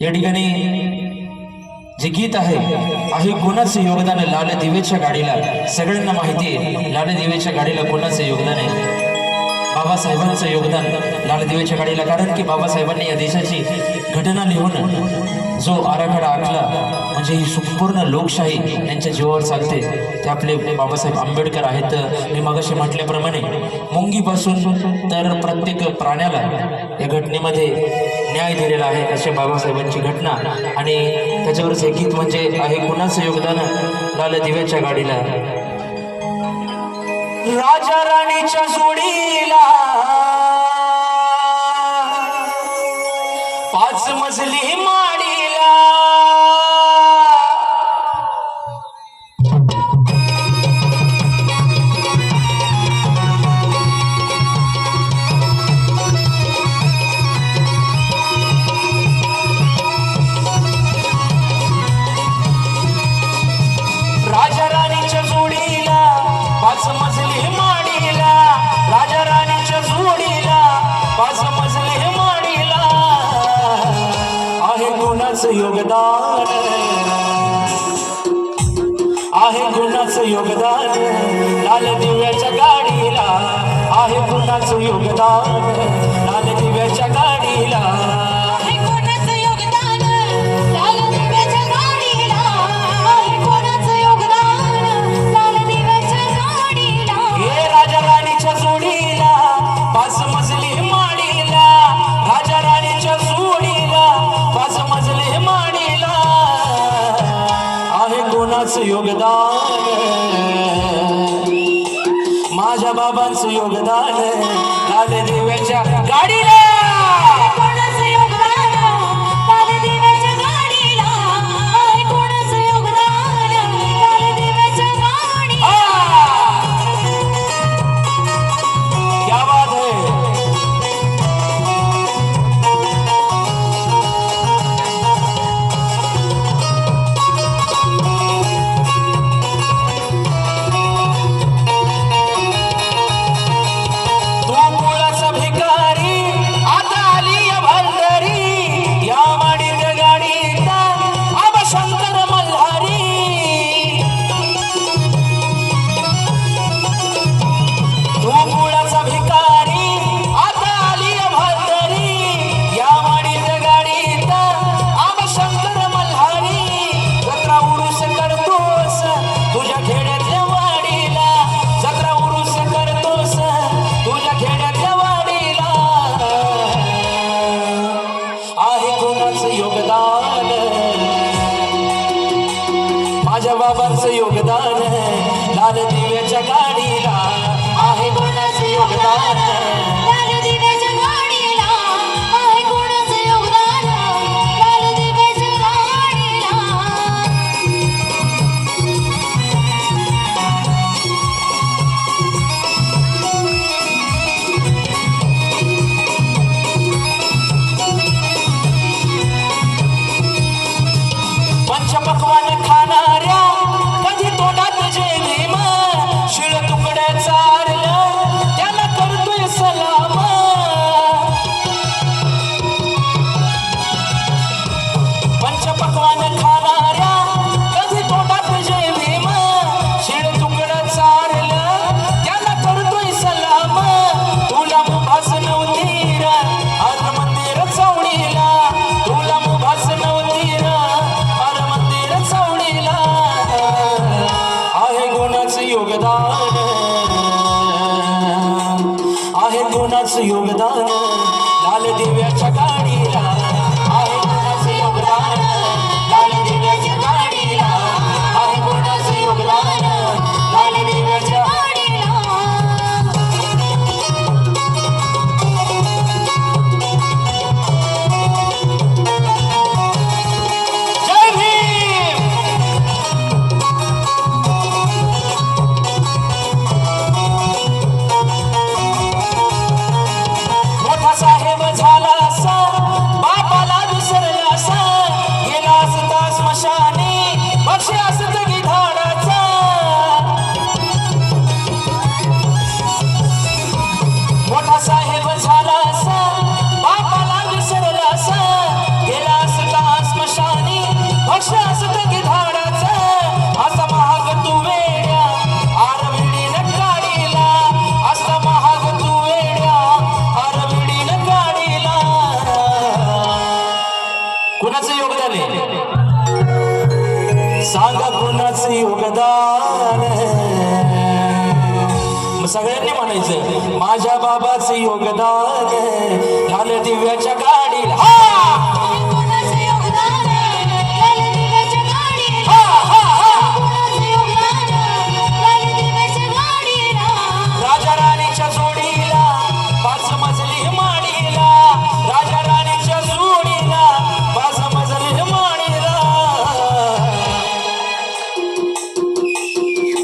या ठिकाणी जे गीत आहे आहे कोणाचं योगदान आहे लाल दिवेच्या गाडीला? सगळ्यांना माहिती आहे लाल दिवेच्या गाडीला कोणाचं योगदान आहे? बाबासाहेबांचं योगदान लाल गाडीला. कारण की बाबासाहेबांनी या देशाची घटना लिहून जो आराखडा आखला म्हणजे ही संपूर्ण लोकशाही यांच्या जीवावर चालते. ते आपले बाबासाहेब आंबेडकर आहेत. मी मगाशी म्हटल्याप्रमाणे मुंगीपासून तर प्रत्येक प्राण्याला या घटनेमध्ये न्याय दिलेला आहे अशा बाबासाहेबांची घटना. आणि त्याच्यावरच हे गीत म्हणजे आहे कुणाचं योगदान? लाल दिव्याच्या गाडीला. राजा राणीच्या जोडीला. पाच मजली माडीला. गुणाचं योगदान. आहे गुणाचं योगदान. लाल दिव्याच्या गाडीला आहे गुणाचं योगदान. लाल दिव्याच्या गाडीला बाबांचं योगदान माझ्या बाबांचं योगदान लाल दिव्याच्या गाडी आहे योगदान. माझ्या बाबांचं योगदान लाल दिव्याच्या गाडीला आहे कोणाचं योगदान? आहे गुणाचं योगदान लाल कोणाचं योगदान आहे? सांगा कोणाचं योगदान सगळ्यांनी म्हणायचं माझ्या बाबाचं योगदान झालं दिव्याच्या गाडीला.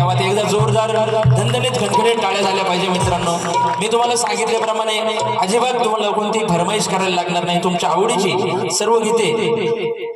तेव्हा ते एकदा जोरदार धंदनीत खणखणीत टाळ्या झाल्या पाहिजे मित्रांनो. मी तुम्हाला सांगितल्याप्रमाणे अजिबात तुम्हाला कोणती फरमाईश करायला लागणार नाही. तुमच्या आवडीची सर्व गीते